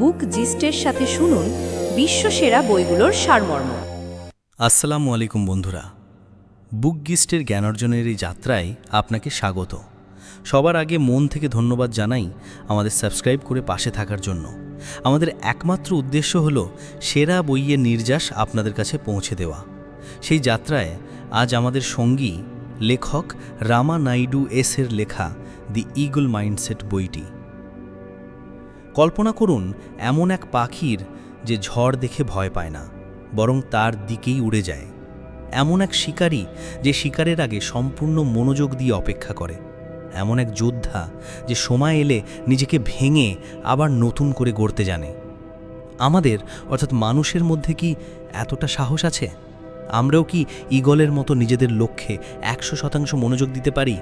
বুক জিস্টের সাথে শুনুন বিশ্বসেরা বইগুলোর সারমর্ম। আসসালামু আলাইকুম বন্ধুরা। বুক গিস্টের জ্ঞান অর্জনের এই যাত্রায় আপনাকে স্বাগত। সবার আগে মন থেকে ধন্যবাদ জানাই আমাদের সাবস্ক্রাইব করে পাশে থাকার জন্য। আমাদের একমাত্র উদ্দেশ্য হল সেরা বইয়ের নির্যাস আপনাদের কাছে পৌঁছে দেওয়া। সেই যাত্রায় আজ আমাদের সঙ্গী, লেখক রামা নাইডু এসের লেখা দি ইগল মাইন্ডসেট বইটি। কল্পনা করুন, এমন এক পাখির যে ঝড় দেখে ভয় পায় না, বরং তার দিকেই উড়ে যায়। এমন এক শিকারী যে শিকারের আগে সম্পূর্ণ মনোযোগ দিয়ে অপেক্ষা করে। এমন এক যোদ্ধা যে সময় এলে নিজেকে ভেঙে আবার নতুন করে গড়তে জানে। আমাদের, অর্থাৎ মানুষের মধ্যে কি এতটা সাহস আছে? আমরাও কি ইগলের মতো নিজেদের লক্ষ্যে একশো শতাংশ মনোযোগ দিতে পারি?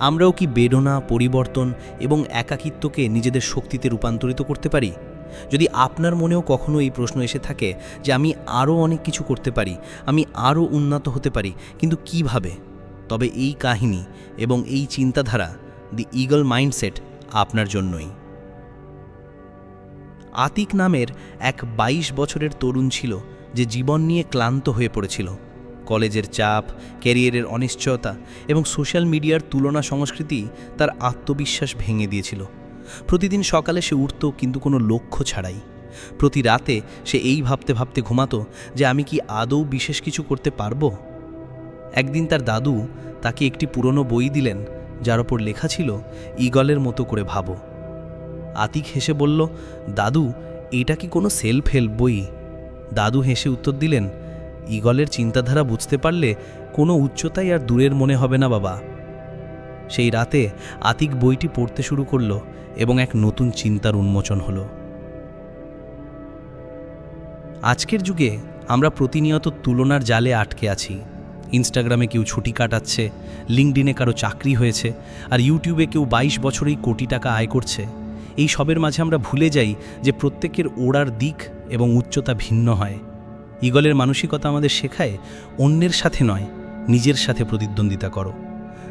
আমরাও কি বেদনা, পরিবর্তন এবং একাকিত্বকে নিজেদের শক্তিতে রূপান্তরিত করতে পারি? যদি আপনার মনেও কখনো এই প্রশ্ন এসে থাকে যে আমি আরও অনেক কিছু করতে পারি, আমি আরও উন্নত হতে পারি, কিন্তু কীভাবে? তবে এই কাহিনী এবং এই চিন্তাধারা দি ইগল মাইন্ডসেট আপনার জন্যই। আতিক নামের এক ২২ বছরের তরুণ ছিল যে জীবন নিয়ে ক্লান্ত হয়ে পড়েছিল। কলেজের চাপ, ক্যারিয়ারের অনিশ্চয়তা এবং সোশ্যাল মিডিয়ার তুলনা সংস্কৃতি তার আত্মবিশ্বাস ভেঙে দিয়েছিল। প্রতিদিন সকালে সে উঠত কিন্তু কোনো লক্ষ্য ছাড়াই। প্রতি রাতে সে এই ভাবতে ভাবতে ঘুমাতো যে আমি কি আদৌ বিশেষ কিছু করতে পারব? একদিন তার দাদু তাকে একটি পুরনো বই দিলেন, যার ওপর লেখা ছিল, ইগলের মতো করে ভাবো। আতিক হেসে বলল, দাদু, এটা কি কোনো সেলফ হেল্প বই? দাদু হেসে উত্তর দিলেন ইগলের চিন্তাধারা বুঝতে পারলে কোনো উচ্চতাই আর দূরের মনে হবে না বাবা। সেই রাতে আতিক বইটি পড়তে শুরু করল এবং এক নতুন চিন্তার উন্মোচন হল। আজকের যুগে আমরা প্রতিনিয়ত তুলনার জালে আটকে আছি। ইনস্টাগ্রামে কেউ ছুটি কাটাচ্ছে লিঙ্কডিনে কারও চাকরি হয়েছে, আর ইউটিউবে কেউ ২২ বছরেই কোটি টাকা আয় করছে। এই সবের মাঝে আমরা ভুলে যাই যে প্রত্যেকের ওড়ার দিক এবং উচ্চতা ভিন্ন হয়। ইগলের মানসিকতা আমাদের শেখায়, অন্যের সাথে নয়, নিজের সাথে প্রতিদ্বন্দ্বিতা করো।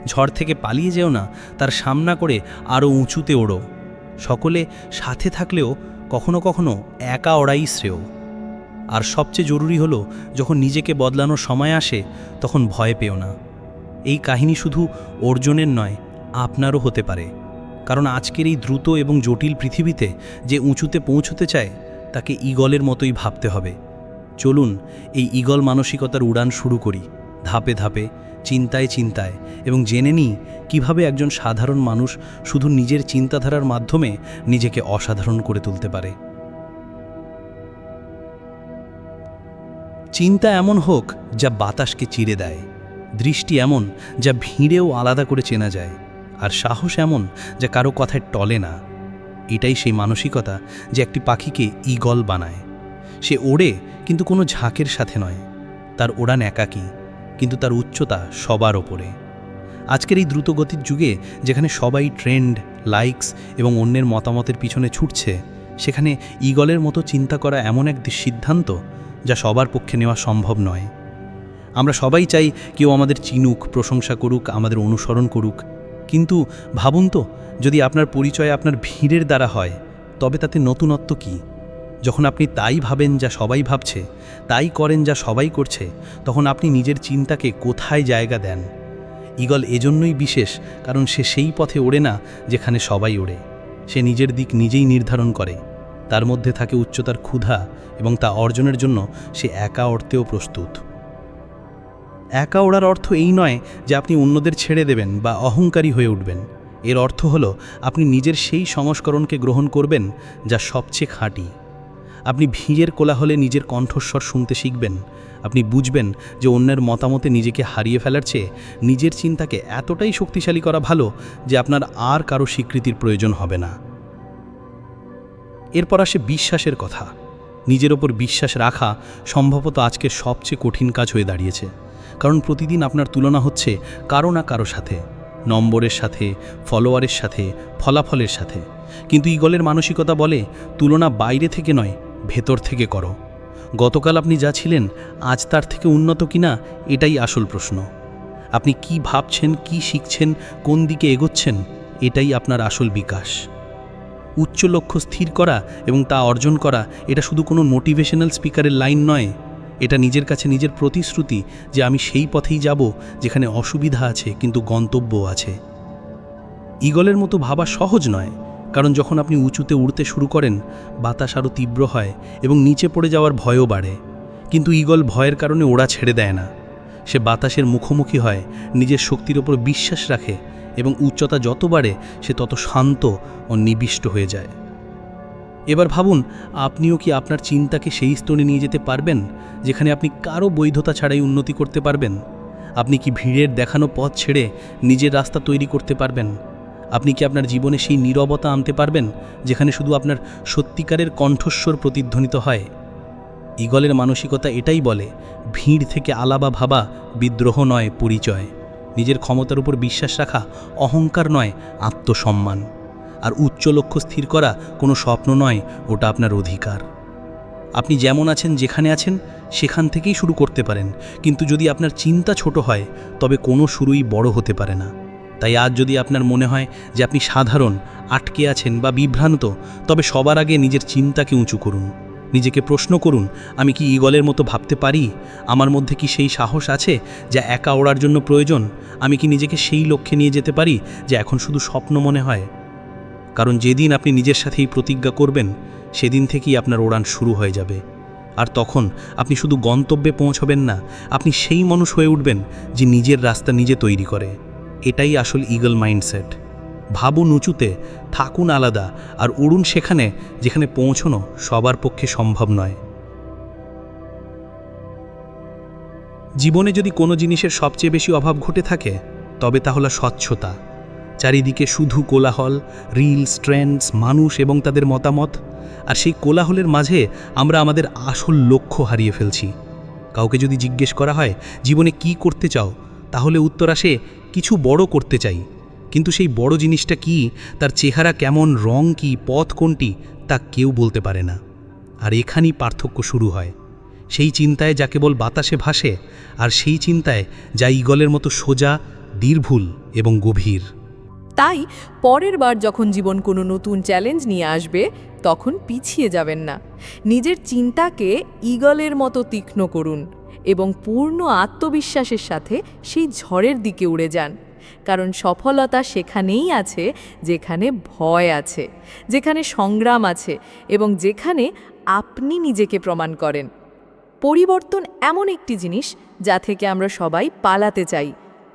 ঝড় থেকে পালিয়ে যেও না, তার সামনা করে আরও উঁচুতে ওড়ো। সকলে সাথে থাকলেও কখনো কখনো একা ওড়াই শ্রেয়। আর সবচেয়ে জরুরি হলো, যখন নিজেকে বদলানোর সময় আসে, তখন ভয় পেও না। এই কাহিনী শুধু অর্জনের নয়, আপনারও হতে পারে। কারণ আজকের এই দ্রুত এবং জটিল পৃথিবীতে যে উঁচুতে পৌঁছতে চায়, তাকে ইগলের মতোই ভাবতে হবে। চলুন এই ইগল মানসিকতার উড়ান শুরু করি, ধাপে ধাপে, চিন্তায় চিন্তায়, এবং জেনে নিই কীভাবে একজন সাধারণ মানুষ শুধু নিজের চিন্তাধারার মাধ্যমে নিজেকে অসাধারণ করে তুলতে পারে। চিন্তা এমন হোক যা বাতাসকে চিরে দেয়, দৃষ্টি এমন যা ভিড়েও আলাদা করে চেনা যায়, আর সাহস এমন যা কারও কথায় টলে না। এটাই সেই মানসিকতা যে একটি পাখিকে ইগল বানায়। সে ওড়ে কিন্তু কোনো ঝাঁকের সাথে নয়। তার ওড়ান একাকী, কিন্তু তার উচ্চতা সবার ওপরে। আজকের এই দ্রুতগতির যুগে, যেখানে সবাই ট্রেন্ড, লাইকস এবং অন্যের মতামতের পিছনে ছুটছে, সেখানে ইগলের মতো চিন্তা করা এমন এক সিদ্ধান্ত যা সবার পক্ষে নেওয়া সম্ভব নয়। আমরা সবাই চাই কেউ আমাদের চিনুক, প্রশংসা করুক, আমাদের অনুসরণ করুক। কিন্তু ভাবুন তো, যদি আপনার পরিচয় আপনার ভিড়ের দ্বারা হয়, তবে তাতে নতুনত্ব কি? যখন আপনি তাই ভাবেন যা সবাই ভাবছে, তাই করেন যা সবাই করছে, তখন আপনি নিজের চিন্তাকে কোথায় জায়গা দেন? ইগল এজন্যই বিশেষ, কারণ সে সেই পথে ওড়ে না যেখানে সবাই ওড়ে। সে নিজের দিক নিজেই নির্ধারণ করে। তার মধ্যে থাকে উচ্চতার ক্ষুধা এবং তা অর্জনের জন্য সে একা অর্থেও প্রস্তুত। একা ওড়ার অর্থ এই নয় যে আপনি অন্যদের ছেড়ে দেবেন বা অহংকারী হয়ে উঠবেন। এর অর্থ হল, আপনি নিজের সেই সংস্করণকে গ্রহণ করবেন যা সবচেয়ে খাঁটি। আপনি ভিড়ের কোলাহলে নিজের কণ্ঠস্বর শুনতে শিখবেন। আপনি বুঝবেন যে অন্যের মতামতে নিজেকে হারিয়ে ফেলার চেয়ে নিজের চিন্তাকে এতটাই শক্তিশালী করা ভালো যে আপনার আর কারও স্বীকৃতির প্রয়োজন হবে না। এরপর আসে বিশ্বাসের কথা। নিজের ওপর বিশ্বাস রাখা সম্ভবত আজকের সবচেয়ে কঠিন কাজ হয়ে দাঁড়িয়েছে। কারণ প্রতিদিন আপনার তুলনা হচ্ছে কারও না কারও সাথে, নম্বরের সাথে ফলোয়ারের সাথে, ফলাফলের সাথে। কিন্তু ইগলের মানসিকতা বলে, তুলনা বাইরে থেকে নয় ভেতর থেকে করো। গতকাল আপনি যা ছিলেন, আজ তার থেকে উন্নত কিনা, এটাই আসল প্রশ্ন। আপনি কি ভাবছেন, কি শিখছেন, কোন দিকে এগোচ্ছেন, এটাই আপনার আসল বিকাশ। উচ্চ লক্ষ্য স্থির করা এবং তা অর্জন করা, এটা শুধু কোনো মোটিভেশনাল স্পিকারের লাইন নয়। এটা নিজের কাছে নিজের প্রতিশ্রুতি যে আমি সেই পথেই যাব, যেখানে অসুবিধা আছে, কিন্তু গন্তব্য আছে। ঈগলের মতো ভাবা সহজ নয়। কারণ যখন আপনি উঁচুতে উড়তে শুরু করেন, বাতাস আরও তীব্র হয় এবং নিচে পড়ে যাওয়ার ভয়ও বাড়ে। কিন্তু ঈগল ভয়ের কারণে ওড়া ছেড়ে দেয় না। সে বাতাসের মুখোমুখি হয়, নিজের শক্তির ওপর বিশ্বাস রাখে এবং উচ্চতা যত বাড়ে, সে তত শান্ত ও নিবিষ্ট হয়ে যায়। এবার ভাবুন, আপনিও কি আপনার চিন্তাকে সেই স্তরে নিয়ে যেতে পারবেন, যেখানে আপনি কারও বৈধতা ছাড়াই উন্নতি করতে পারবেন? আপনি কি ভিড়ের দেখানো পথ ছেড়ে নিজের রাস্তা তৈরি করতে পারবেন? আপনি কি আপনার জীবনে সেই নীরবতা আনতে পারবেন, যেখানে শুধু আপনার সত্যিকারের কণ্ঠস্বর প্রতিধ্বনিত হয়? ঈগলের মানসিকতা এটাই বলে, ভিড় থেকে আলাবা ভাবা বিদ্রোহ নয়, পরিচয়। নিজের ক্ষমতার উপর বিশ্বাস রাখা অহংকার নয়, আত্মসম্মান। আর উচ্চ লক্ষ্য স্থির করা কোনো স্বপ্ন নয়, ওটা আপনার অধিকার। আপনি যেমন আছেন যেখানে আছেন, সেখান থেকেই শুরু করতে পারেন। কিন্তু যদি আপনার চিন্তা ছোট হয়, তবে কোনো শুরুই বড় হতে পারে না। তাই আজ যদি আপনার মনে হয় যে আপনি সাধারণ, আটকে আছেন বা বিভ্রান্ত, তবে সবার আগে নিজের চিন্তাকে উঁচু করুন। নিজেকে প্রশ্ন করুন, আমি কি ঈগলের মতো ভাবতে পারি? আমার মধ্যে কি সেই সাহস আছে যা একা ওড়ার জন্য প্রয়োজন? আমি কি নিজেকে সেই লক্ষ্যে নিয়ে যেতে পারি যে এখন শুধু স্বপ্ন মনে হয়? কারণ যেদিন আপনি নিজের সাথেই প্রতিজ্ঞা করবেন, সেদিন থেকেই আপনার ওড়ান শুরু হয়ে যাবে। আর তখন আপনি শুধু গন্তব্যে পৌঁছবেন না, আপনি সেই মানুষ হয়ে উঠবেন যে নিজের রাস্তা নিজে তৈরি করে। এটাই আসল ইগল মাইন্ডসেট ভাবুন উঁচুতে, থাকুন আলাদা, আর উড়ুন সেখানে, যেখানে পৌঁছনো সবার পক্ষে সম্ভব নয়। জীবনে যদি কোনো জিনিসের সবচেয়ে বেশি অভাব ঘটে থাকে, তবে তা হলো স্বচ্ছতা। চারিদিকে শুধু কোলাহল রিলস ট্রেন্ডস মানুষ এবং তাদের মতামত, আর সেই কোলাহলের মাঝে আমরা আমাদের আসল লক্ষ্য হারিয়ে ফেলছি। কাউকে যদি জিজ্ঞেস করা হয়, জীবনে কি করতে চাও? তাহলে উত্তর আসে কিছু বড় করতে চাই, কিন্তু সেই বড় জিনিসটা কি, তার চেহারা কেমন, রং কি, পথ কোনটি, তা কেউ বলতে পারে না। আর এখানেই পার্থক্য শুরু হয়। সেই চিন্তায় যা কেবল বাতাসে ভাসে, আর সেই চিন্তায় যা ঈগলের মতো সোজা দীর্ভুল এবং গভীর। তাই পরের বার যখন জীবন কোনো নতুন চ্যালেঞ্জ নিয়ে আসবে, তখন পিছিয়ে যাবেন না। নিজের চিন্তাকে ঈগলের মতো তীক্ষ্ণ করুন। এবং পূর্ণ আত্মবিশ্বাসের সাথে সেই ঝড়ের দিকে উড়ে যান। কারণ সফলতা সেখানেই আছে, যেখানে ভয় আছে, যেখানে সংগ্রাম আছে এবং যেখানে আপনি নিজেকে প্রমাণ করেন। পরিবর্তন এমন একটি জিনিস যা থেকে আমরা সবাই পালাতে চাই,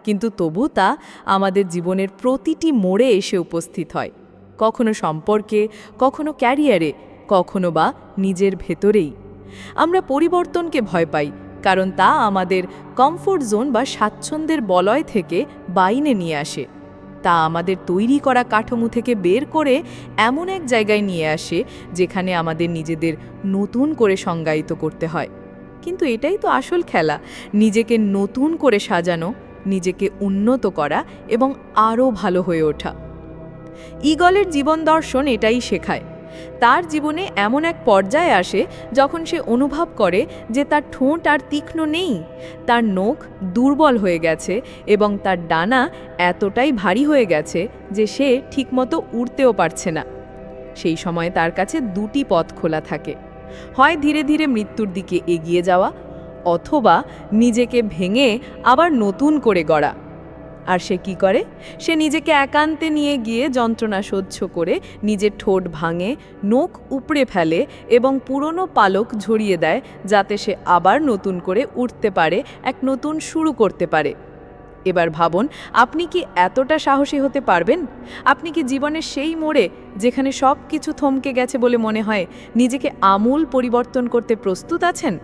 কিন্তু তবু তা আমাদের জীবনের প্রতিটি মোড়ে এসে উপস্থিত হয়। কখনো সম্পর্কে, কখনো ক্যারিয়ারে, কখনো বা নিজের ভেতরেই। আমরা পরিবর্তনকে ভয় পাই কারণ তা আমাদের কমফোর্ট জোন বা স্বাচ্ছন্দ্যের বলয় থেকে বাইনে নিয়ে আসে। তা আমাদের তৈরি করা কাঠামো থেকে বের করে এমন এক জায়গায় নিয়ে আসে যেখানে আমাদের নিজেদের নতুন করে সংজ্ঞায়িত করতে হয়। কিন্তু এটাই তো আসল খেলা, নিজেকে নতুন করে সাজানো, নিজেকে উন্নত করা এবং আরও ভালো হয়ে ওঠা। ঈগলের জীবন দর্শন এটাই শেখায়। তার জীবনে এমন এক পর্যায়ে আসে যখন সে অনুভব করে যে তার ঠোঁট আর তীক্ষ্ণ নেই। তার নখ দুর্বল হয়ে গেছে এবং তার ডানা এতটাই ভারী হয়ে গেছে যে সে ঠিকমতো উড়তেও পারছে না। সেই সময় তার কাছে দুটি পথ খোলা থাকে। হয় ধীরে ধীরে মৃত্যুর দিকে এগিয়ে যাওয়া অথবা নিজেকে ভেঙে আবার নতুন করে গড়া। আর সে কি করে? সে নিজেকে একান্তে নিয়ে গিয়ে যন্ত্রণা সহ্য করে নিজের ঠোঁট ভাঙে, নখ উপড়ে ফেলে এবং পুরনো পালক ঝরিয়ে দেয় যাতে সে আবার নতুন করে উঠতে পারে, এক নতুন শুরু করতে পারে। এবার ভাবুন, আপনি কি এতটা সাহসী হতে পারবেন? আপনি কি জীবনের সেই মোড়ে যেখানে সব কিছু থমকে গেছে বলে মনে হয়, নিজেকে আমূল পরিবর্তন করতে প্রস্তুত আছেন?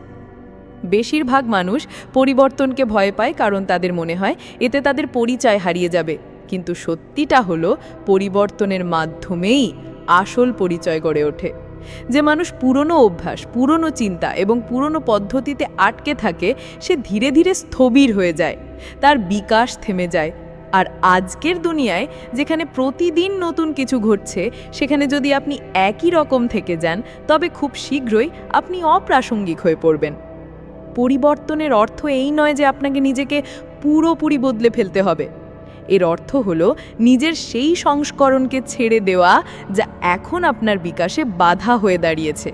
বেশিরভাগ মানুষ পরিবর্তনকে ভয় পায় কারণ তাদের মনে হয় এতে তাদের পরিচয় হারিয়ে যাবে। কিন্তু সত্যিটা হলো, পরিবর্তনের মাধ্যমেই আসল পরিচয় গড়ে ওঠে। যে মানুষ পুরনো অভ্যাস, পুরনো চিন্তা এবং পুরনো পদ্ধতিতে আটকে থাকে, সে ধীরে ধীরে স্থবির হয়ে যায়, তার বিকাশ থেমে যায়। আর আজকের দুনিয়ায়, যেখানে প্রতিদিন নতুন কিছু ঘটছে, সেখানে যদি আপনি একই রকম থেকে যান, তবে খুব শীঘ্রই আপনি অপ্রাসঙ্গিক হয়ে পড়বেন। পরিবর্তনের অর্থ এই নয় যে আপনাকে নিজেকে পুরোপুরি বদলে ফেলতে হবে। এর অর্থ হলো নিজের সেই সংস্করণকে ছেড়ে দেওয়া যা এখন আপনার বিকাশে বাধা হয়ে দাঁড়িয়েছে।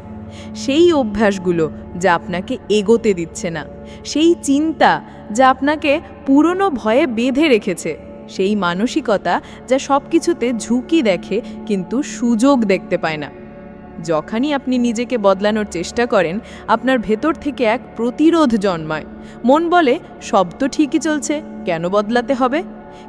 সেই অভ্যাসগুলো যা আপনাকে এগোতে দিচ্ছে না। সেই চিন্তা যা আপনাকে পুরনো ভয়ে বেঁধে রেখেছে। সেই মানসিকতা যা সব কিছুতে ঝুঁকি দেখে কিন্তু সুযোগ দেখতে পায় না। যখনই আপনি নিজেকে বদলানোর চেষ্টা করেন, আপনার ভেতর থেকে এক প্রতিরোধ জন্মায়। মন বলে, সব তো ঠিকই চলছে, কেন বদলাতে হবে?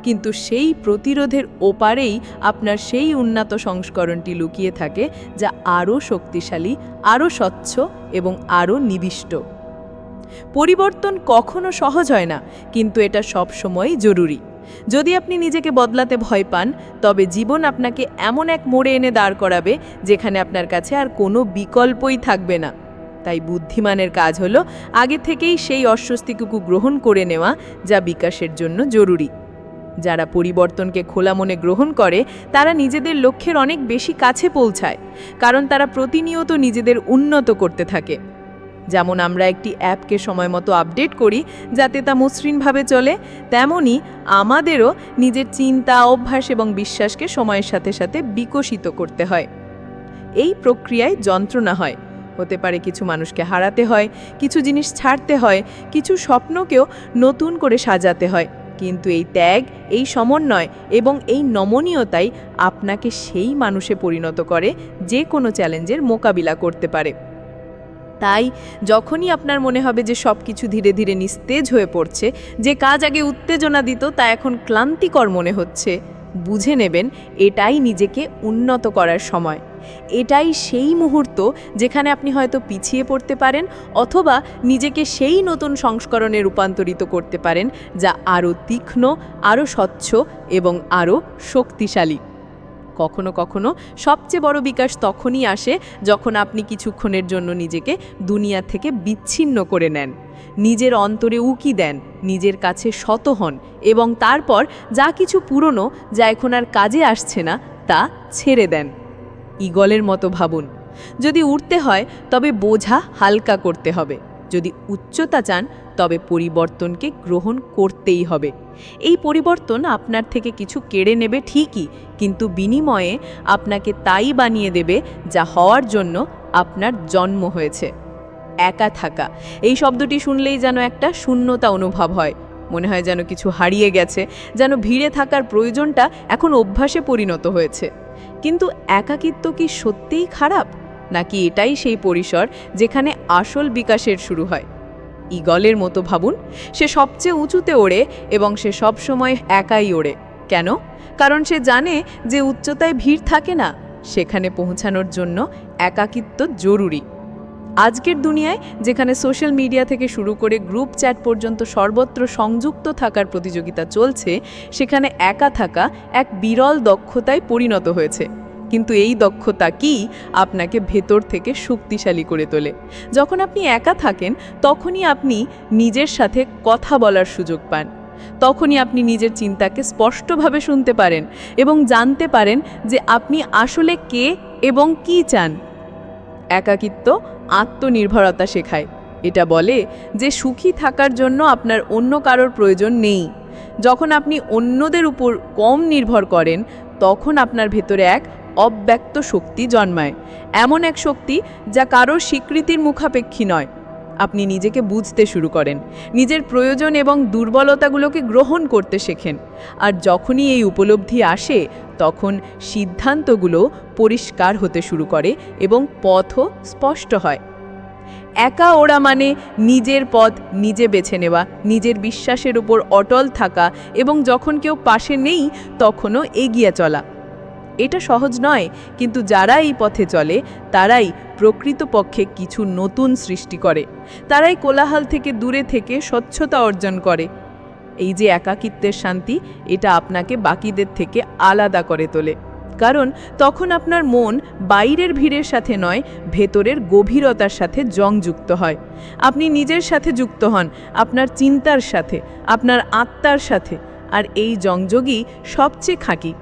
কিন্তু সেই প্রতিরোধের ওপারেই আপনার সেই উন্নত সংস্করণটি লুকিয়ে থাকে, যা আরও শক্তিশালী, আরও স্বচ্ছ এবং আরও নিবিষ্ট। পরিবর্তন কখনো সহজ হয় না, কিন্তু এটা সবসময়ই জরুরি। যদি আপনি নিজেকে বদলাতে ভয় পান, তবে জীবন আপনাকে এমন এক মোড়ে এনে দাঁড় করাবে, যেখানে আপনার কাছে আর কোনো বিকল্পই থাকবে না। তাই বুদ্ধিমানের কাজ হলো আগে থেকেই সেই অস্বস্তিটুকু গ্রহণ করে নেওয়া, যা বিকাশের জন্য জরুরি। যারা পরিবর্তনকে খোলা মনে গ্রহণ করে, তারা নিজেদের লক্ষ্যের অনেক বেশি কাছে পৌঁছায়, কারণ তারা প্রতিনিয়ত নিজেদের উন্নত করতে থাকে। যেমন আমরা একটি অ্যাপকে সময় মতো আপডেট করি যাতে তা মসৃণভাবে চলে, তেমনি আমাদেরও নিজের চিন্তা, অভ্যাস এবং বিশ্বাসকে সময়ের সাথে সাথে বিকশিত করতে হয়। এই প্রক্রিয়ায় যন্ত্রণা হয়। হতে পারে কিছু মানুষকে হারাতে হয়, কিছু জিনিস ছাড়তে হয়, কিছু স্বপ্নকেও নতুন করে সাজাতে হয়। কিন্তু এই ত্যাগ, এই সমন্বয় এবং এই নমনীয়তাই আপনাকে সেই মানুষে পরিণত করে যে কোনো চ্যালেঞ্জের মোকাবিলা করতে পারে। তাই যখনই আপনার মনে হবে যে সব কিছু ধীরে ধীরে নিস্তেজ হয়ে পড়ছে, যে কাজ আগে উত্তেজনা দিত তা এখন ক্লান্তিকর মনে হচ্ছে, বুঝে নেবেন এটাই নিজেকে উন্নত করার সময়। এটাই সেই মুহূর্ত যেখানে আপনি হয়তো পিছিয়ে পড়তে পারেন অথবা নিজেকে সেই নতুন সংস্করণে রূপান্তরিত করতে পারেন যা আরও তীক্ষ্ণ, আরও স্বচ্ছ এবং আরও শক্তিশালী। কখনো কখনো সবচেয়ে বড় বিকাশ তখনই আসে যখন আপনি কিছুক্ষণের জন্য নিজেকে দুনিয়া থেকে বিচ্ছিন্ন করে নেন। নিজের অন্তরে উকি দেন, নিজের কাছে শত হন এবং তারপর যা কিছু পুরনো যা এখন আর কাজে আসছে না তা ছেড়ে দেন। ইগলের মতো ভাবুন। যদি উঠতে হয় তবে বোঝা হালকা করতে হবে। যদি উচ্চতা চান, তবে পরিবর্তনকে গ্রহণ করতেই হবে। এই পরিবর্তন আপনার থেকে কিছু কেড়ে নেবে ঠিকই, কিন্তু বিনিময়ে আপনাকে তাই বানিয়ে দেবে যা হওয়ার জন্য আপনার জন্ম হয়েছে। একা থাকা, এই শব্দটি শুনলেই যেন একটা শূন্যতা অনুভব হয়। মনে হয় যেন কিছু হারিয়ে গেছে, যেন ভিড়ে থাকার প্রয়োজনটা এখন অভ্যাসে পরিণত হয়েছে। কিন্তু একাকিত্ব কি সত্যিই খারাপ? নাকি এটাই সেই পরিসর যেখানে আসল বিকাশের শুরু হয়? ইগলের মতো ভাবুন, সে সবচেয়ে উঁচুতে ওড়ে এবং সে সবসময় একাই ওড়ে। কেন? কারণ সে জানে যে উচ্চতায় ভিড় থাকে না, সেখানে পৌঁছানোর জন্য একাকিত্ব জরুরি। আজকের দুনিয়ায় যেখানে সোশ্যাল মিডিয়া থেকে শুরু করে গ্রুপ চ্যাট পর্যন্ত সর্বত্র সংযুক্ত থাকার প্রতিযোগিতা চলছে, সেখানে একা থাকা এক বিরল দক্ষতায় পরিণত হয়েছে। কিন্তু এই দক্ষতা কি আপনাকে ভেতর থেকে শক্তিশালী করে তোলে। যখন আপনি একা থাকেন, তখনই আপনি নিজের সাথে কথা বলার সুযোগ পান। তখনই আপনি নিজের চিন্তাকে স্পষ্টভাবে শুনতে পারেন এবং জানতে পারেন যে আপনি আসলে কে এবং কি চান। একাকিত্ব আত্মনির্ভরতা শেখায়। এটা বলে যে সুখী থাকার জন্য আপনার অন্য কারোর প্রয়োজন নেই। যখন আপনি অন্যদের উপর কম নির্ভর করেন, তখন আপনার ভেতরে এক অব্যক্ত শক্তি জন্মায়। এমন এক শক্তি যা কারোর স্বীকৃতির মুখাপেক্ষী নয়। আপনি নিজেকে বুঝতে শুরু করেন। নিজের প্রয়োজন এবং দুর্বলতাগুলোকে গ্রহণ করতে শেখেন। আর যখনই এই উপলব্ধি আসে, তখন সিদ্ধান্তগুলো পরিষ্কার হতে শুরু করে এবং পথও স্পষ্ট হয়। একা ওড়া মানে নিজের পথ নিজে বেছে নেওয়া, নিজের বিশ্বাসের উপর অটল থাকা এবং যখন কেউ পাশে নেই, তখনও এগিয়ে চলা। এটা সহজ নয়, কিন্তু যারা এই পথে চলে, তারাই প্রকৃতপক্ষে কিছু নতুন সৃষ্টি করে। তারাই কোলাহল থেকে দূরে থেকে স্বচ্ছতা অর্জন করে। এই যে একাকিত্বের শান্তি, এটা আপনাকে বাকিদের থেকে আলাদা করে তোলে। কারণ তখন আপনার মন বাইরের ভিড়ের সাথে নয়, ভেতরের গভীরতার সাথে জংযুক্ত হয়। আপনি নিজের সাথে যুক্ত হন, আপনার চিন্তার সাথে, আপনার আত্মার সাথে। আর এই জংযোগই সবচেয়ে খাঁটি।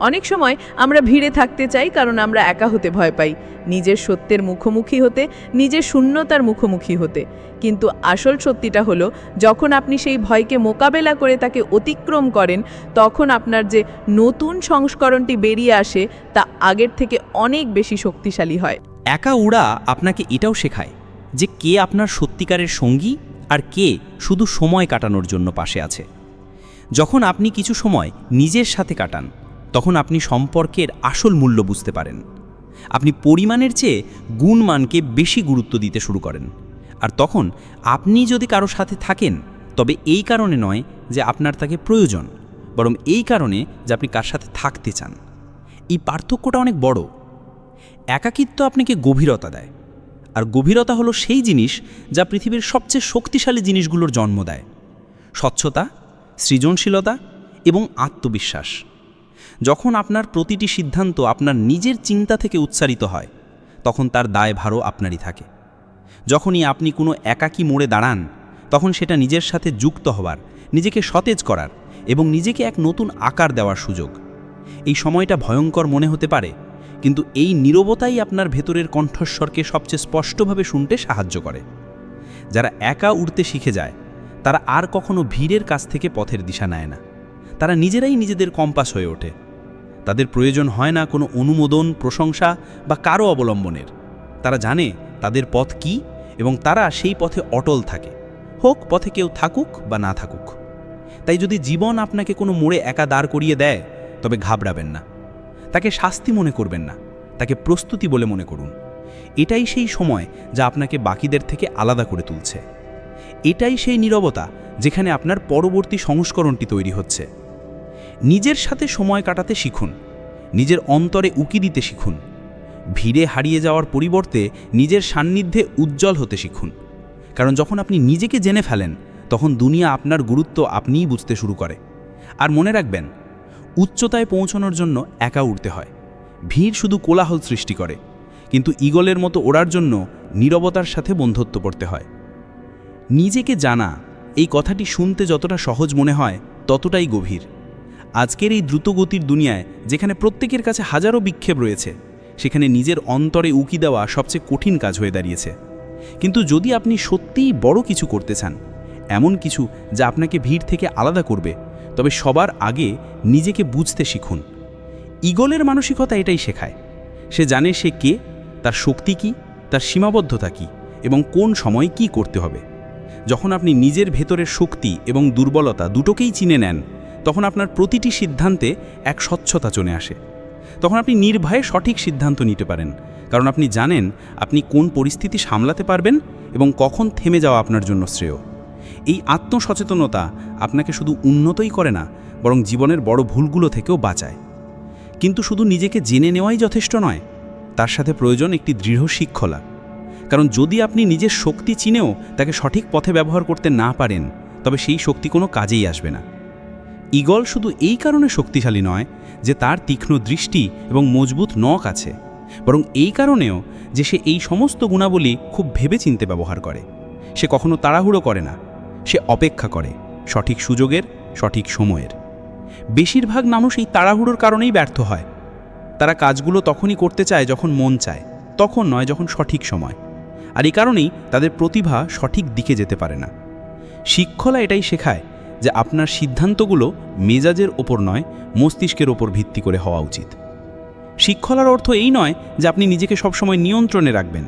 অনেক সময় আমরা ভিড়ে থাকতে চাই কারণ আমরা একা হতে ভয় পাই। নিজের সত্যের মুখোমুখি হতে, নিজের শূন্যতার মুখোমুখি হতে। কিন্তু আসল সত্যিটা হলো, যখন আপনি সেই ভয়কে মোকাবেলা করে তাকে অতিক্রম করেন, তখন আপনার যে নতুন সংস্করণটি বেরিয়ে আসে, তা আগের থেকে অনেক বেশি শক্তিশালী হয়। একা উড়া আপনাকে এটাও শেখায় যে কে আপনার সত্যিকারের সঙ্গী আর কে শুধু সময় কাটানোর জন্য পাশে আছে। যখন আপনি কিছু সময় নিজের সাথে কাটান তখন আপনি সম্পর্কের আসল মূল্য বুঝতে পারেন। আপনি পরিমাণের চেয়ে গুণমানকে বেশি গুরুত্ব দিতে শুরু করেন। আর তখন আপনি যদি কারও সাথে থাকেন, তবে এই কারণে নয় যে আপনার তাকে প্রয়োজন, বরং এই কারণে যে আপনি কার সাথে থাকতে চান। এই পার্থক্যটা অনেক বড়। একাকিত্ব আপনাকে গভীরতা দেয়। আর গভীরতা হলো সেই জিনিস যা পৃথিবীর সবচেয়ে শক্তিশালী জিনিসগুলোর জন্ম দেয়। স্বচ্ছতা, সৃজনশীলতা এবং আত্মবিশ্বাস। যখন আপনার প্রতিটি সিদ্ধান্ত আপনার নিজের চিন্তা থেকে উচ্চারিত হয়, তখন তার দায়ভারও আপনারই থাকে। যখনই আপনি কোনো একাকী মোড়ে দাঁড়ান, তখন সেটা নিজের সাথে যুক্ত হওয়ার, নিজেকে সতেজ করার এবং নিজেকে এক নতুন আকার দেওয়ার সুযোগ। এই সময়টা ভয়ঙ্কর মনে হতে পারে, কিন্তু এই নীরবতাই আপনার ভেতরের কণ্ঠস্বরকে সবচেয়ে স্পষ্টভাবে শুনতে সাহায্য করে। যারা একা উড়তে শিখে যায়, তারা আর কখনো ভিড়ের কাছ থেকে পথের দিশা নেয় না। তারা নিজেরাই নিজেদের কম্পাস হয়ে ওঠে। তাদের প্রয়োজন হয় না কোনো অনুমোদন, প্রশংসা বা কারও অবলম্বনের। তারা জানে তাদের পথ কি এবং তারা সেই পথে অটল থাকে। হোক পথে কেউ থাকুক বা না থাকুক। তাই যদি জীবন আপনাকে কোনো মোড়ে একা দাঁড় করিয়ে দেয়, তবে ঘাবড়াবেন না। তাকে শাস্তি মনে করবেন না। তাকে প্রস্তুতি বলে মনে করুন। এটাই সেই সময় যা আপনাকে বাকিদের থেকে আলাদা করে তুলছে। এটাই সেই নীরবতা যেখানে আপনার পরবর্তী সংস্করণটি তৈরি হচ্ছে। নিজের সাথে সময় কাটাতে শিখুন। নিজের অন্তরে উকি দিতে শিখুন। ভিড়ে হারিয়ে যাওয়ার পরিবর্তে নিজের সান্নিধ্যে উজ্জ্বল হতে শিখুন। কারণ যখন আপনি নিজেকে জেনে ফেলেন, তখন দুনিয়া আপনার গুরুত্ব আপনিই বুঝতে শুরু করে। আর মনে রাখবেন, উচ্চতায় পৌঁছানোর জন্য একা উঠতে হয়। ভিড় শুধু কোলাহল সৃষ্টি করে, কিন্তু ইগলের মতো ওড়ার জন্য নীরবতার সাথে বন্ধুত্ব করতে হয়। নিজেকে জানা, এই কথাটি শুনতে যতটা সহজ মনে হয়, ততটাই গভীর। আজকের এই দ্রুতগতির দুনিয়ায়, যেখানে প্রত্যেকের কাছে হাজারো বিক্ষেপ রয়েছে, সেখানে নিজের অন্তরে উকি দেওয়া সবচেয়ে কঠিন কাজ হয়ে দাঁড়িয়েছে। কিন্তু যদি আপনি সত্যিই বড় কিছু করতে চান, এমন কিছু যা আপনাকে ভিড় থেকে আলাদা করবে, তবে সবার আগে নিজেকে বুঝতে শিখুন। ইগলের মানসিকতা এটাই শেখায়। সে জানে সে কে, তার শক্তি কি, তার সীমাবদ্ধতা কি, এবং কোন সময় কি করতে হবে। যখন আপনি নিজের ভেতরের শক্তি এবং দুর্বলতা দুটোকেই চিনে নেন তখন আপনার প্রতিটি সিদ্ধান্তে এক স্বচ্ছতা চলে আসে। তখন আপনি নির্ভয়ে সঠিক সিদ্ধান্ত নিতে পারেন। কারণ আপনি জানেন আপনি কোন পরিস্থিতি সামলাতে পারবেন এবং কখন থেমে যাওয়া আপনার জন্য শ্রেয়। এই আত্মসচেতনতা আপনাকে শুধু উন্নতই করে না, বরং জীবনের বড় ভুলগুলো থেকেও বাঁচায়। কিন্তু শুধু নিজেকে জেনে নেওয়াই যথেষ্ট নয়, তার সাথে প্রয়োজন একটি দৃঢ় শিক্ষলা। কারণ যদি আপনি নিজের শক্তি চিনেও তাকে সঠিক পথে ব্যবহার করতে না পারেন, তবে সেই শক্তি কোনো কাজেই আসবে না। ঈগল শুধু এই কারণে শক্তিশালী নয় যে তার তীক্ষ্ণ দৃষ্টি এবং মজবুত নখ আছে, বরং এই কারণেও যে সে এই সমস্ত গুণাবলী খুব ভেবেচিন্তে ব্যবহার করে। সে কখনো তাড়াহুড়ো করে না, সে অপেক্ষা করে, সঠিক সুযোগের, সঠিক সময়ের। বেশিরভাগ মানুষ এই তাড়াহুড়োর কারণেই ব্যর্থ হয়। তারা কাজগুলো তখনই করতে চায় যখন মন চায়, তখন নয় যখন সঠিক সময়। আর এই কারণেই তাদের প্রতিভা সঠিক দিকে যেতে পারে না। শিক্ষলা এটাই শেখায় যে আপনার সিদ্ধান্তগুলো মেজাজের ওপর নয়, মস্তিষ্কের ওপর ভিত্তি করে হওয়া উচিত। শিক্ষলার অর্থ এই নয় যে আপনি নিজেকে সবসময় নিয়ন্ত্রণে রাখবেন।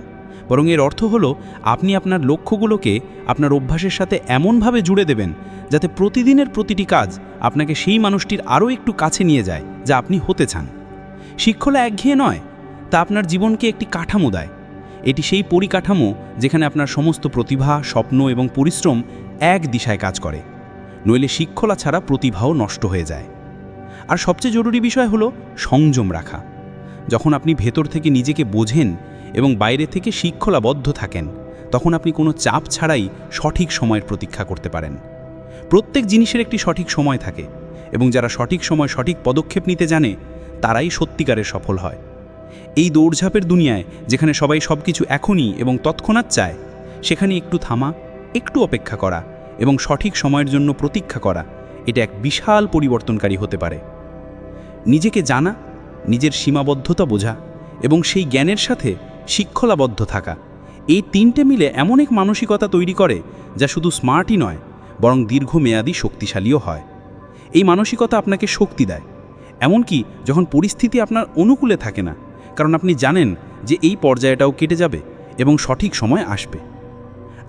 বরং এর অর্থ হলো আপনি আপনার লক্ষ্যগুলোকে আপনার অভ্যাসের সাথে এমনভাবে জুড়ে দেবেন যাতে প্রতিদিনের প্রতিটি কাজ আপনাকে সেই মানুষটির আরও একটু কাছে নিয়ে যায় যা আপনি হতে চান। শিক্ষলা একঘেয়ে নয়, তা আপনার জীবনকে একটি কাঠামো দেয়। এটি সেই পরিকাঠামো যেখানে আপনার সমস্ত প্রতিভা, স্বপ্ন এবং পরিশ্রম এক দিশায় কাজ করে। নইলে শিক্ষলা ছাড়া প্রতিভাও নষ্ট হয়ে যায়। আর সবচেয়ে জরুরি বিষয় হলো সংযম রাখা। যখন আপনি ভেতর থেকে নিজেকে বোঝেন এবং বাইরে থেকে শিক্ষলাবদ্ধ থাকেন, তখন আপনি কোনো চাপ ছাড়াই সঠিক সময়ের প্রতীক্ষা করতে পারেন। প্রত্যেক জিনিসের একটি সঠিক সময় থাকে এবং যারা সঠিক সময় সঠিক পদক্ষেপ নিতে জানে, তারাই সত্যিকারের সফল হয়। এই দৌড়ঝাঁপের দুনিয়ায়, যেখানে সবাই সব কিছু এখনই এবং তৎক্ষণাৎ চায়, সেখানে একটু থামা, একটু অপেক্ষা করা এবং সঠিক সময়ের জন্য প্রতীক্ষা করা, এটা এক বিশাল পরিবর্তনকারী হতে পারে। নিজেকে জানা, নিজের সীমাবদ্ধতা বোঝা এবং সেই জ্ঞানের সাথে শিক্ষলাবদ্ধ থাকা, এই তিনটে মিলে এমন এক মানসিকতা তৈরি করে যা শুধু স্মার্টই নয়, বরং দীর্ঘমেয়াদী শক্তিশালীও হয়। এই মানসিকতা আপনাকে শক্তি দেয়, এমনকি যখন পরিস্থিতি আপনার অনুকূলে থাকে না, কারণ আপনি জানেন যে এই পর্যায়টাও কেটে যাবে এবং সঠিক সময় আসবে।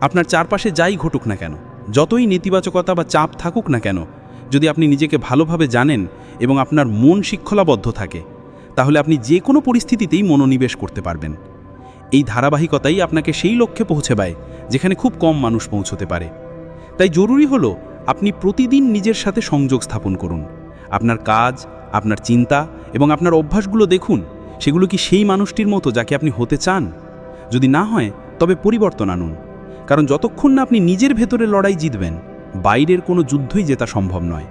আপনার চারপাশে যাই ঘটুক না কেন যতই নেতিবাচকতা বা চাপ থাকুক না কেন, যদি আপনি নিজেকে ভালোভাবে জানেন এবং আপনার মন শিক্ষলাবদ্ধ থাকে, তাহলে আপনি যে কোনো পরিস্থিতিতেই মনোনিবেশ করতে পারবেন। এই ধারাবাহিকতাই আপনাকে সেই লক্ষ্যে পৌঁছে পায় যেখানে খুব কম মানুষ পৌঁছতে পারে। তাই জরুরি হলো আপনি প্রতিদিন নিজের সাথে সংযোগ স্থাপন করুন। আপনার কাজ, আপনার চিন্তা এবং আপনার অভ্যাসগুলো দেখুন, সেগুলো কি সেই মানুষটির মতো যাকে আপনি হতে চান? যদি না হয়, তবে পরিবর্তন আনুন। কারণ যতক্ষণ না আপনি নিজের ভেতরে লড়াই জিতবেন, বাইরের কোনো যুদ্ধই জেতা সম্ভব নয়।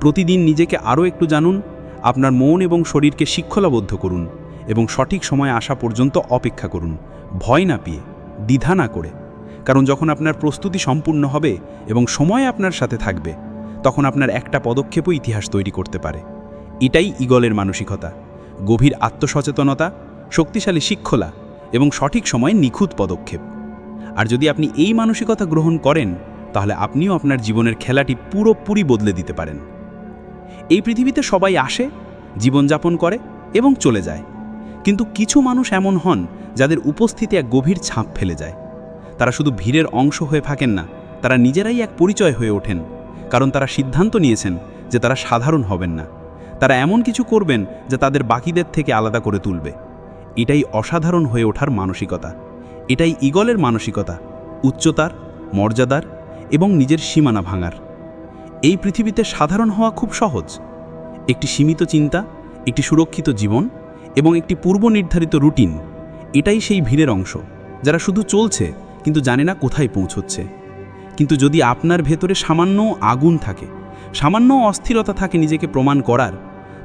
প্রতিদিন নিজেকে আরও একটু জানুন, আপনার মন এবং শরীরকে শিক্ষলাবদ্ধ করুন এবং সঠিক সময় আসা পর্যন্ত অপেক্ষা করুন। ভয় না পেয়ে, দ্বিধা না করে। কারণ যখন আপনার প্রস্তুতি সম্পূর্ণ হবে এবং সময় আপনার সাথে থাকবে, তখন আপনার একটা পদক্ষেপও ইতিহাস তৈরি করতে পারে। এটাই ইগলের মানসিকতা। গভীর আত্মসচেতনতা, শক্তিশালী শিক্ষলা এবং সঠিক সময়ে নিখুঁত পদক্ষেপ। আর যদি আপনি এই মানসিকতা গ্রহণ করেন, তাহলে আপনিও আপনার জীবনের খেলাটি পুরোপুরি বদলে দিতে পারেন। এই পৃথিবীতে সবাই আসে, জীবনযাপন করে এবং চলে যায়। কিন্তু কিছু মানুষ এমন হন, যাদের উপস্থিতি এক গভীর ছাপ ফেলে যায়। তারা শুধু ভিড়ের অংশ হয়ে থাকেন না, তারা নিজেরাই এক পরিচয় হয়ে ওঠেন। কারণ তারা সিদ্ধান্ত নিয়েছেন যে তারা সাধারণ হবেন না। তারা এমন কিছু করবেন, যা তাদের বাকিদের থেকে আলাদা করে তুলবে। এটাই অসাধারণ হয়ে ওঠার মানসিকতা। এটাই ইগলের মানসিকতা, উচ্চতার, মর্যাদার এবং নিজের সীমানা ভাঙার। এই পৃথিবীতে সাধারণ হওয়া খুব সহজ। একটি সীমিত চিন্তা, একটি সুরক্ষিত জীবন এবং একটি পূর্ব নির্ধারিত রুটিন, এটাই সেই ভিড়ের অংশ, যারা শুধু চলছে কিন্তু জানে না কোথায় পৌঁছচ্ছে। কিন্তু যদি আপনার ভেতরে সামান্য আগুন থাকে, সামান্য অস্থিরতা থাকে নিজেকে প্রমাণ করার,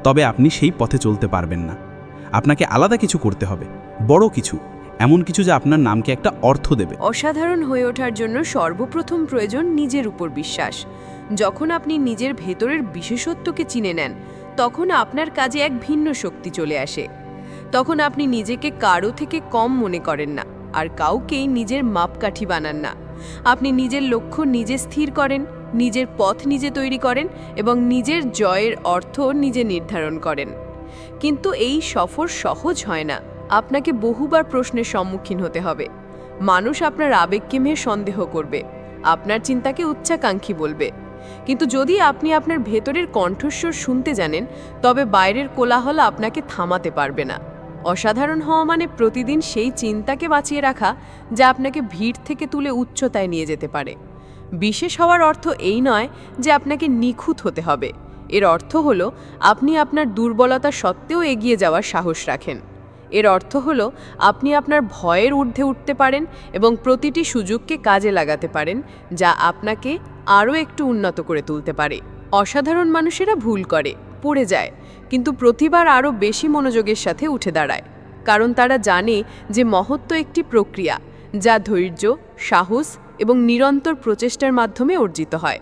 তবে আপনি সেই পথে চলতে পারবেন না। আপনাকে আলাদা কিছু করতে হবে, বড় কিছু। এমন কিছু যা আপনার নামকে একটা অর্থ দেবে। অসাধারণ হয়ে ওঠার জন্য সর্বপ্রথম প্রয়োজন নিজের উপর বিশ্বাস। যখন আপনি নিজের ভেতরের বিশেষত্বকে চিনে নেন, তখন আপনার কাজে এক ভিন্ন শক্তি চলে আসে। তখন আপনি নিজেকে কারও থেকে কম মনে করেন না, আর কাউকেই নিজের মাপকাঠি বানান না। আপনি নিজের লক্ষ্য নিজে স্থির করেন, নিজের পথ নিজে তৈরি করেন এবং নিজের জয়ের অর্থ নিজে নির্ধারণ করেন। কিন্তু এই সফর সহজ হয় না। আপনাকে বহুবার প্রশ্নের সম্মুখীন হতে হবে। মানুষ আপনার আবেগকে মেয়ে সন্দেহ করবে, আপনার চিন্তাকে উচ্চাকাঙ্ক্ষী বলবে। কিন্তু যদি আপনি আপনার ভেতরের কণ্ঠস্বর শুনতে জানেন, তবে বাইরের কোলাহল আপনাকে থামাতে পারবে না। অসাধারণ হওয়া মানে প্রতিদিন সেই চিন্তাকে বাঁচিয়ে রাখা, যা আপনাকে ভিড় থেকে তুলে উচ্চতায় নিয়ে যেতে পারে। বিশেষ হওয়ার অর্থ এই নয় যে আপনাকে নিখুঁত হতে হবে। এর অর্থ হল, আপনি আপনার দুর্বলতা সত্ত্বেও এগিয়ে যাওয়ার সাহস রাখেন। এর অর্থ হল, আপনি আপনার ভয়ের ঊর্ধ্বে উঠতে পারেন এবং প্রতিটি সুযোগকে কাজে লাগাতে পারেন, যা আপনাকে আরও একটু উন্নত করে তুলতে পারে। অসাধারণ মানুষেরা ভুল করে, পড়ে যায়, কিন্তু প্রতিবার আরও বেশি মনোযোগের সাথে উঠে দাঁড়ায়, কারণ তারা জানে যে মহত্ব একটি প্রক্রিয়া, যা ধৈর্য, সাহস এবং নিরন্তর প্রচেষ্টার মাধ্যমে অর্জিত হয়।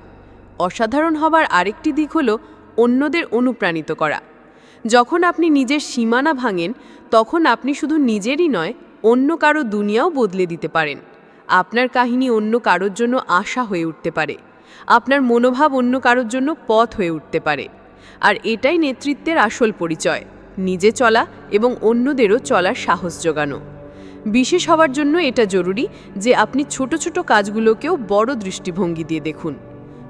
অসাধারণ হবার আরেকটি দিক হল, অন্যদের অনুপ্রাণিত করা। যখন আপনি নিজের সীমানা ভাঙেন, তখন আপনি শুধু নিজেরই নয়, অন্য কারও দুনিয়াও বদলে দিতে পারেন। আপনার কাহিনী অন্য কারোর জন্য আশা হয়ে উঠতে পারে। আপনার মনোভাব অন্য কারোর জন্য পথ হয়ে উঠতে পারে। আর এটাই নেতৃত্বের আসল পরিচয়, নিজে চলা এবং অন্যদেরও চলার সাহস যোগানো বিশেষ হওয়ার জন্য এটা জরুরি যে আপনি ছোট ছোট কাজগুলোকেও বড় দৃষ্টিভঙ্গি দিয়ে দেখুন।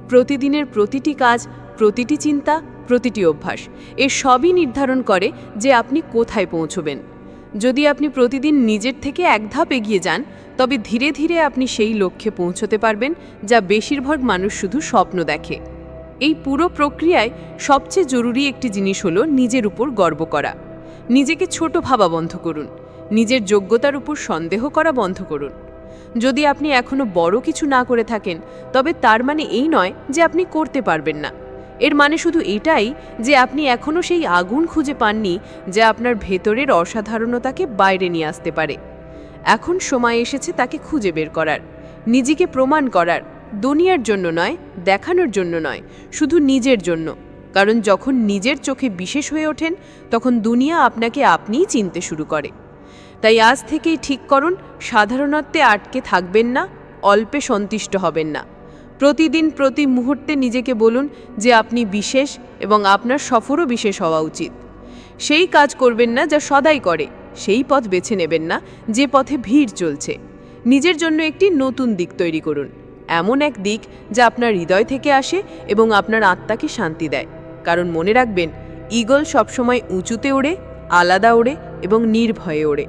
প্রতিদিনের প্রতিটি কাজ প্রতিটি চিন্তা, প্রতিটি অভ্যাস, এ সবই নির্ধারণ করে যে আপনি কোথায় পৌঁছবেন। যদি আপনি প্রতিদিন নিজের থেকে এক ধাপ এগিয়ে যান, তবে ধীরে ধীরে আপনি সেই লক্ষ্যে পৌঁছতে পারবেন যা বেশিরভাগ মানুষ শুধু স্বপ্ন দেখে। এই পুরো প্রক্রিয়ায় সবচেয়ে জরুরি একটি জিনিস হলো নিজের উপর গর্ব করা। নিজেকে ছোট ভাবা বন্ধ করুন। নিজের যোগ্যতার উপর সন্দেহ করা বন্ধ করুন। যদি আপনি এখনও বড় কিছু না করে থাকেন, তবে তার মানে এই নয় যে আপনি করতে পারবেন না। এর মানে শুধু এটাই যে আপনি এখনও সেই আগুন খুঁজে পাননি যা আপনার ভেতরের অসাধারণতাকে বাইরে নিয়ে আসতে পারে। এখন সময় এসেছে তাকে খুঁজে বের করার। নিজেকে প্রমাণ করার। দুনিয়ার জন্য নয়, দেখানোর জন্য নয়, শুধু নিজের জন্য। কারণ যখন নিজের চোখে বিশেষ হয়ে ওঠেন, তখন দুনিয়া আপনাকে আপনিই চিনতে শুরু করে। তাই আজ থেকেই ঠিক করুন, সাধারণত্বে আটকে থাকবেন না, অল্পে সন্তুষ্ট হবেন না। প্রতিদিন প্রতি মুহূর্তে নিজেকে বলুন যে আপনি বিশেষ এবং আপনার সফরও বিশেষ হওয়া উচিত। সেই কাজ করবেন না যা সদাই করে, সেই পথ বেছে নেবেন না যে পথে ভিড় চলছে। নিজের জন্য একটি নতুন দিক তৈরি করুন। এমন এক দিক যা আপনার হৃদয় থেকে আসে এবং আপনার আত্মাকে শান্তি দেয়। কারণ মনে রাখবেন, ঈগল সবসময় উঁচুতে ওড়ে, আলাদা ওড়ে এবং নির্ভয়ে ওড়ে।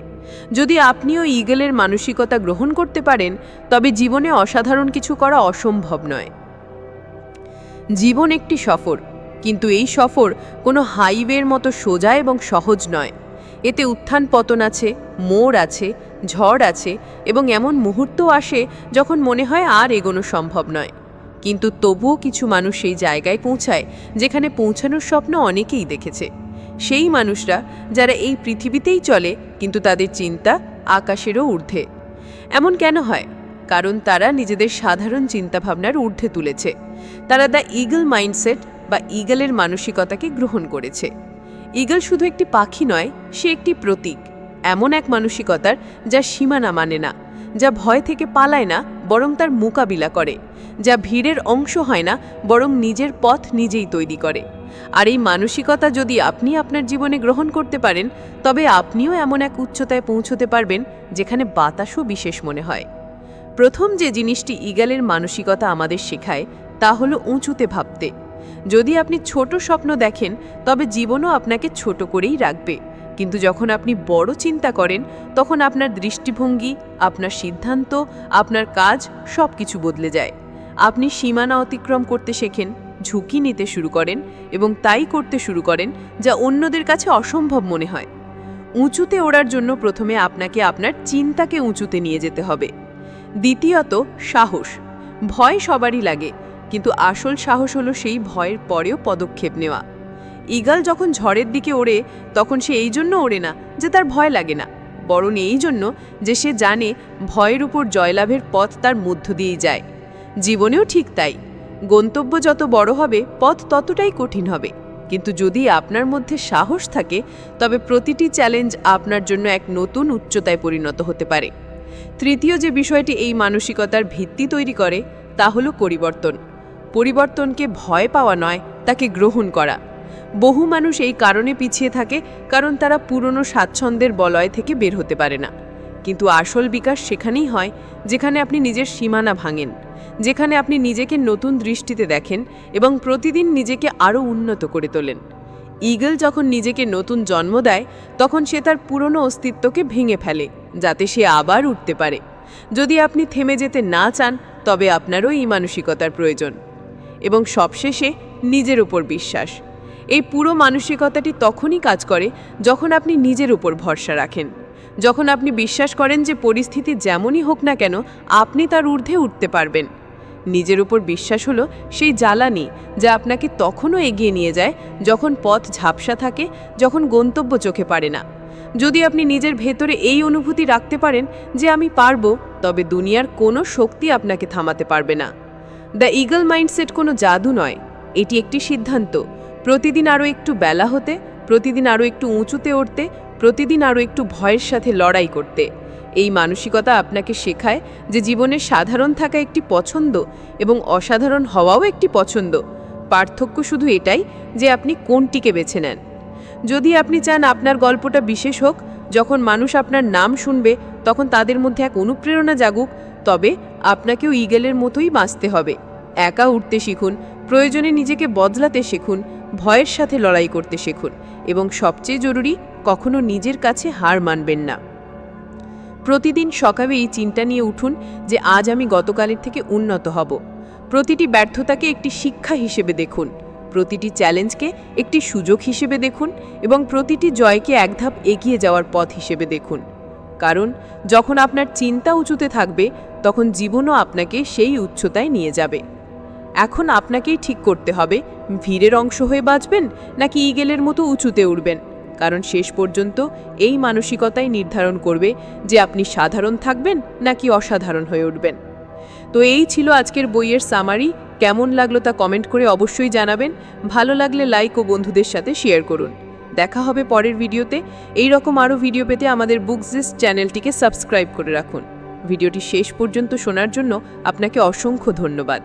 যদি আপনিও ঈগলের মানসিকতা গ্রহণ করতে পারেন, তবে জীবনে অসাধারণ কিছু করা অসম্ভব নয়। জীবন একটি সফর, কিন্তু এই সফর কোনো হাইওয়ের মতো সোজা এবং সহজ নয়। এতে উত্থান পতন আছে, মোড় আছে, ঝড় আছে এবং এমন মুহূর্তও আসে যখন মনে হয় আর এগোনো সম্ভব নয়। কিন্তু তবুও কিছু মানুষ সেই জায়গায় পৌঁছায়, যেখানে পৌঁছানোর স্বপ্ন অনেকেই দেখেছে। সেই মানুষরা যারা এই পৃথিবীতেই চলে, কিন্তু তাদের চিন্তা আকাশেরও ঊর্ধ্বে। এমন কেন হয়? কারণ তারা নিজেদের সাধারণ চিন্তাভাবনার ঊর্ধ্বে তুলেছে। তারা দ্য ইগল মাইন্ডসেট বা ইগলের মানসিকতাকে গ্রহণ করেছে। ইগল শুধু একটি পাখি নয়, সে একটি প্রতীক। এমন এক মানসিকতার যা সীমানা মানে না। যা ভয় থেকে পালায় না, বরং তার মোকাবিলা করে। যা ভিড়ের অংশ হয় না, বরং নিজের পথ নিজেই তৈরি করে। আর এই মানসিকতা যদি আপনি আপনার জীবনে গ্রহণ করতে পারেন, তবে আপনিও এমন এক উচ্চতায় পৌঁছতে পারবেন, যেখানে বাতাসও বিশেষ মনে হয়। প্রথম যে জিনিসটি ইগালের মানসিকতা আমাদের শেখায়, তা হলো উঁচুতে ভাবতে। যদি আপনি ছোট স্বপ্ন দেখেন, তবে জীবনও আপনাকে ছোট করেই রাখবে। কিন্তু যখন আপনি বড় চিন্তা করেন, তখন আপনার দৃষ্টিভঙ্গি, আপনার সিদ্ধান্ত, আপনার কাজ সব কিছু বদলে যায়। আপনি সীমানা অতিক্রম করতে শেখেন, ঝুঁকি নিতে শুরু করেন এবং তাই করতে শুরু করেন যা অন্যদের কাছে অসম্ভব মনে হয়। উঁচুতে ওড়ার জন্য প্রথমে আপনাকে আপনার চিন্তাকে উঁচুতে নিয়ে যেতে হবে। দ্বিতীয়ত, সাহস। ভয় সবারই লাগে, কিন্তু আসল সাহস হলো সেই ভয়ের পরেও পদক্ষেপ নেওয়া। ইগাল যখন ঝড়ের দিকে ওড়ে, তখন সে এই জন্য ওড়ে না যে তার ভয় লাগে না, বরং এই জন্য যে সে জানে ভয়ের উপর জয়লাভের পথ তার মধ্য দিয়েই যায়। জীবনেও ঠিক তাই। গন্তব্য যত বড় হবে, পথ ততটাই কঠিন হবে। কিন্তু যদি আপনার মধ্যে সাহস থাকে, তবে প্রতিটি চ্যালেঞ্জ আপনার জন্য এক নতুন উচ্চতায় পরিণত হতে পারে। তৃতীয় যে বিষয়টি এই মানসিকতার ভিত্তি তৈরি করে, তা হলো পরিবর্তন। পরিবর্তনকে ভয় পাওয়া নয়, তাকে গ্রহণ করা। বহু মানুষ এই কারণে পিছিয়ে থাকে কারণ তারা পুরনো স্বাচ্ছন্দ্যের বলয় থেকে বের হতে পারে না। কিন্তু আসল বিকাশ সেখানেই হয় যেখানে আপনি নিজের সীমানা ভাঙেন, যেখানে আপনি নিজেকে নতুন দৃষ্টিতে দেখেন এবং প্রতিদিন নিজেকে আরও উন্নত করে তোলেন। ঈগল যখন নিজেকে নতুন জন্ম দেয়, তখন সে তার পুরনো অস্তিত্বকে ভেঙে ফেলে, যাতে সে আবার উঠতে পারে। যদি আপনি থেমে যেতে না চান, তবে আপনারও এই মানসিকতার প্রয়োজন। এবং সবশেষে নিজের উপর বিশ্বাস। এই পুরো মানসিকতাটি তখনই কাজ করে যখন আপনি নিজের উপর ভরসা রাখেন। যখন আপনি বিশ্বাস করেন যে পরিস্থিতি যেমনই হোক না কেন, আপনি তার ঊর্ধ্বে উঠতে পারবেন। নিজের উপর বিশ্বাস হলো সেই জ্বালানি যা আপনাকে তখনও এগিয়ে নিয়ে যায় যখন পথ ঝাপসা থাকে, যখন গন্তব্য চোখে পারে না। যদি আপনি নিজের ভেতরে এই অনুভূতি রাখতে পারেন যে আমি পারব, তবে দুনিয়ার কোনো শক্তি আপনাকে থামাতে পারবে না। দ্য ইগল মাইন্ডসেট কোনো জাদু নয়। এটি একটি সিদ্ধান্ত। প্রতিদিন আরও একটু বেলা হতে, প্রতিদিন আরও একটু উঁচুতে উঠতে, প্রতিদিন আরও একটু ভয়ের সাথে লড়াই করতে। এই মানসিকতা আপনাকে শেখায় যে জীবনে সাধারণ থাকা একটি পছন্দ এবং অসাধারণ হওয়াও একটি পছন্দ। পার্থক্য শুধু এটাই যে আপনি কোনটিকে বেছে নেন। যদি আপনি চান আপনার গল্পটা বিশেষ হোক, যখন মানুষ আপনার নাম শুনবে, তখন তাদের মধ্যে এক অনুপ্রেরণা জাগুক, তবে আপনাকেও ইগেলের মতোই বাঁচতে হবে। একা উঠতে শিখুন, প্রয়োজনে নিজেকে বদলাতে শিখুন ভয়ের সাথে লড়াই করতে শিখুন এবং সবচেয়ে জরুরি, কখনো নিজের কাছে হার মানবেন না। প্রতিদিন সকালে এই চিন্তা নিয়ে উঠুন যে আজ আমি গতকালের থেকে উন্নত হব। প্রতিটি ব্যর্থতাকে একটি শিক্ষা হিসেবে দেখুন, প্রতিটি চ্যালেঞ্জকে একটি সুযোগ হিসেবে দেখুন এবং প্রতিটি জয়কে এক ধাপ এগিয়ে যাওয়ার পথ হিসেবে দেখুন। কারণ, যখন আপনার চিন্তা উঁচুতে থাকবে, তখন জীবনও আপনাকে সেই উচ্চতায় নিয়ে যাবে। এখন আপনাকেই ঠিক করতে হবে ভিড়ের অংশ হয়ে বাঁচবেন নাকি ইগেলের মতো উঁচুতে উঠবেন কারণ শেষ পর্যন্ত এই মানসিকতাই নির্ধারণ করবে যে আপনি সাধারণ থাকবেন নাকি অসাধারণ হয়ে উঠবেন। তো এই ছিল আজকের বইয়ের সামারি। কেমন লাগল তা কমেন্ট করে অবশ্যই জানাবেন। ভালো লাগলে লাইক ও বন্ধুদের সাথে শেয়ার করুন। দেখা হবে পরের ভিডিওতে। এই রকম আরও ভিডিও পেতে আমাদের বুকসিস চ্যানেলটিকে সাবস্ক্রাইব করে রাখুন। ভিডিওটি শেষ পর্যন্ত শোনার জন্য আপনাকে অসংখ্য ধন্যবাদ।